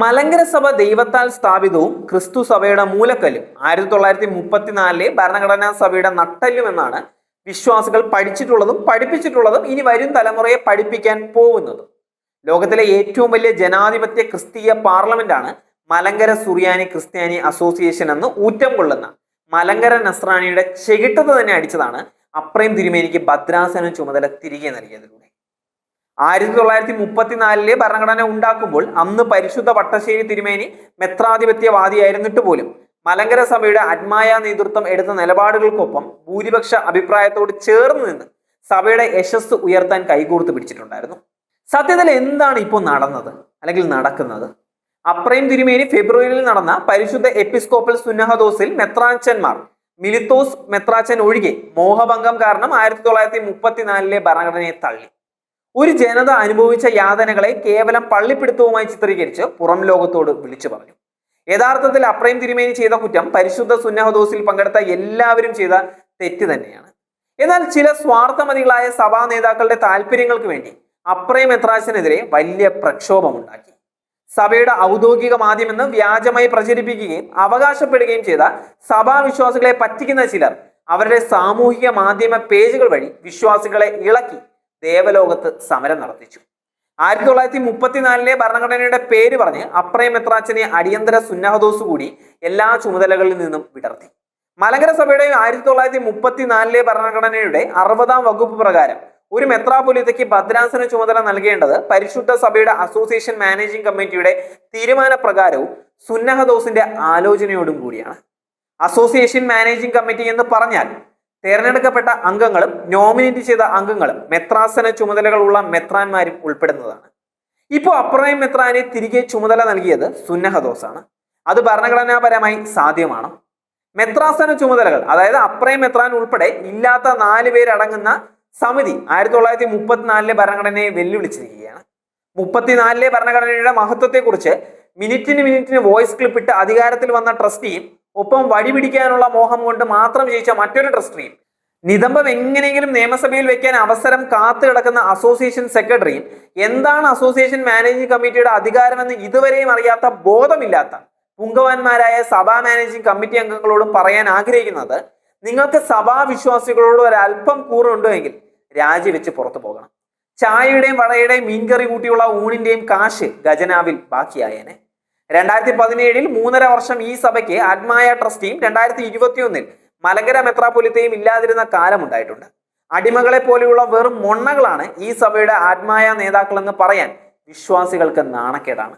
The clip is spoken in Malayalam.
മലങ്കര സഭ ദൈവത്താൽ സ്ഥാപിതവും ക്രിസ്തു സഭയുടെ മൂലക്കല്ലും. ആയിരത്തി തൊള്ളായിരത്തി മുപ്പത്തിനാലിലെ ഭരണഘടനാ സഭയുടെ നട്ടല്ലും എന്നാണ് വിശ്വാസികൾ പഠിച്ചിട്ടുള്ളതും പഠിപ്പിച്ചിട്ടുള്ളതും ഇനി വരും തലമുറയെ പഠിപ്പിക്കാൻ പോകുന്നതും. ലോകത്തിലെ ഏറ്റവും വലിയ ജനാധിപത്യ ക്രിസ്തീയ പാർലമെന്റാണ് മലങ്കര സുറിയാനി ക്രിസ്ത്യാനി അസോസിയേഷൻ എന്ന് ഊറ്റം കൊള്ളുന്ന. മലങ്കര നസ്രാണിയുടെ ചെകിട്ടത് തന്നെ അടിച്ചതാണ്. അപ്രയും തിരുമേനിക്ക് ഭദ്രാസന ചുമതല തിരികെ നൽകിയതിലൂടെ. ആയിരത്തി തൊള്ളായിരത്തി മുപ്പത്തിനാലിലെ ഭരണഘടന ഉണ്ടാക്കുമ്പോൾ അന്ന് പരിശുദ്ധ പട്ടശ്ശേരി തിരുമേനി മെത്രാധിപത്യവാദിയായിരുന്നിട്ട് പോലും മലങ്കര സഭയുടെ അത്മായ നേതൃത്വം എടുത്ത നിലപാടുകൾക്കൊപ്പം ഭൂരിപക്ഷ അഭിപ്രായത്തോട് ചേർന്ന് നിന്ന് സഭയുടെ യശസ് ഉയർത്താൻ കൈകോർത്ത് പിടിച്ചിട്ടുണ്ടായിരുന്നു. സത്യത്തിൽ എന്താണ് ഇപ്പോൾ നടന്നത്? അല്ലെങ്കിൽ നടക്കുന്നത്? അപ്രൈം തിരുമേനി ഫെബ്രുവരിയിൽ നടന്ന പരിശുദ്ധ എപ്പിസ്കോപ്പൽ സുന്നഹദോസിൽ മെത്രാച്ചന്മാർ മിലിത്തോസ് മെത്രാച്ചൻ ഒഴികെ മോഹഭംഗം കാരണം ആയിരത്തി തൊള്ളായിരത്തി മുപ്പത്തിനാലിലെ ഭരണഘടനയെ തള്ളി. ഒരു ജനത അനുഭവിച്ച യാതനകളെ കേവലം പള്ളിപ്പിടുത്തവുമായി ചിത്രീകരിച്ച് പുറം ലോകത്തോട് വിളിച്ചു പറഞ്ഞു. യഥാർത്ഥത്തിൽ അപ്രൈം തിരുമേനി ചെയ്ത കുറ്റം പരിശുദ്ധ സുന്നഹദോസിൽ പങ്കെടുത്ത എല്ലാവരും ചെയ്ത തെറ്റ് തന്നെയാണ്. എന്നാൽ ചില സ്വാർത്ഥമതികളായ സഭാ നേതാക്കളുടെ താല്പര്യങ്ങൾക്ക് വേണ്ടി അപ്രൈം എത്രാശിനെതിരെ വലിയ പ്രക്ഷോഭമുണ്ടാക്കി. സഭയുടെ ഔദ്യോഗിക മാധ്യമെന്ന് വ്യാജമായി പ്രചരിപ്പിക്കുകയും അവകാശപ്പെടുകയും ചെയ്ത സഭാവിശ്വാസികളെ പറ്റിക്കുന്ന ചിലർ അവരുടെ സാമൂഹിക മാധ്യമ പേജുകൾ വഴി വിശ്വാസികളെ ഇളക്കി ദേവലോകത്ത് സമരം നടത്തിച്ചു. ആയിരത്തി തൊള്ളായിരത്തി മുപ്പത്തിനാലിലെ ഭരണഘടനയുടെ പേര് പറഞ്ഞ് അപ്രയം മെത്രാച്ചനെ അടിയന്തര സുന്നഹദോസ് കൂടി എല്ലാ ചുമതലകളിൽ നിന്നും വിടർത്തി. മലങ്കര സഭയുടെ ആയിരത്തി തൊള്ളായിരത്തി മുപ്പത്തിനാലിലെ ഭരണഘടനയുടെ അറുപതാം വകുപ്പ് പ്രകാരം ഒരു മെത്രാപൊലിത്തയ്ക്ക് ഭദ്രാസന ചുമതല നൽകേണ്ടത് പരിശുദ്ധ സഭയുടെ അസോസിയേഷൻ മാനേജിംഗ് കമ്മിറ്റിയുടെ തീരുമാനപ്രകാരവും സുന്നഹദോസിന്റെ ആലോചനയോടും കൂടിയാണ്. അസോസിയേഷൻ മാനേജിംഗ് കമ്മിറ്റി എന്ന് പറഞ്ഞാൽ തെരഞ്ഞെടുക്കപ്പെട്ട അംഗങ്ങളും നോമിനേറ്റ് ചെയ്ത അംഗങ്ങളും മെത്രാസന ചുമതലകളുള്ള മെത്രാന്മാരും ഉൾപ്പെടുന്നതാണ്. ഇപ്പോൾ അപ്രയം മെത്രാനെ തിരികെ ചുമതല നൽകിയത് സുന്നഹദോസാണ്. അത് ഭരണഘടനാപരമായി സാധ്യമാണ്. മെത്രാസന ചുമതലകൾ അതായത് അപ്രയം മെത്രാൻ ഉൾപ്പെടെ ഇല്ലാത്ത നാല് പേരടങ്ങുന്ന സമിതി ആയിരത്തി തൊള്ളായിരത്തി മുപ്പത്തിനാലിലെ ഭരണഘടനയെ വെല്ലുവിളിച്ചിരിക്കുകയാണ്. മുപ്പത്തിനാലിലെ ഭരണഘടനയുടെ മഹത്വത്തെക്കുറിച്ച് മിനിറ്റിന് മിനിറ്റിന് വോയിസ് ക്ലിപ്പ് ഇട്ട് അധികാരത്തിൽ വന്ന ട്രസ്റ്റിയും ഒപ്പം വടി പിടിക്കാനുള്ള മോഹം കൊണ്ട് മാത്രം ജയിച്ച മറ്റൊരു ട്രസ്റ്റിയും നിതംബം എങ്ങനെയെങ്കിലും നിയമസഭയിൽ വെക്കാൻ അവസരം കാത്തു കിടക്കുന്ന അസോസിയേഷൻ സെക്രട്ടറിയും എന്താണ് അസോസിയേഷൻ മാനേജിംഗ് കമ്മിറ്റിയുടെ അധികാരമെന്ന് ഇതുവരെയും അറിയാത്ത ബോധമില്ലാത്ത പുങ്കവാന്മാരായ സഭാ മാനേജിംഗ് കമ്മിറ്റി അംഗങ്ങളോടും പറയാൻ ആഗ്രഹിക്കുന്നത് നിങ്ങൾക്ക് സഭാ വിശ്വാസികളോട് ഒരല്പം കൂറുണ്ടോ എങ്കിൽ രാജിവെച്ച് പുറത്തു പോകണം. ചായയുടെയും വടയുടെയും മീൻകറി കൂട്ടിയുള്ള ഊണിന്റെയും കാശ് ഖജനാവിൽ ബാക്കിയായേനെ. രണ്ടായിരത്തി പതിനേഴിൽ മൂന്നര വർഷം ഈ സഭയ്ക്ക് ആത്മായ ട്രസ്റ്റിയും രണ്ടായിരത്തി ഇരുപത്തിയൊന്നിൽ മലങ്കര മെത്രാപൊലിത്തയും ഇല്ലാതിരുന്ന കാലമുണ്ടായിട്ടുണ്ട് അടിമകളെ പോലെയുള്ള വെറും മൊണ്ണകളാണ് ഈ സഭയുടെ ആത്മായ നേതാക്കളെന്ന് പറയാൻ വിശ്വാസികൾക്ക് നാണക്കേടാണ്.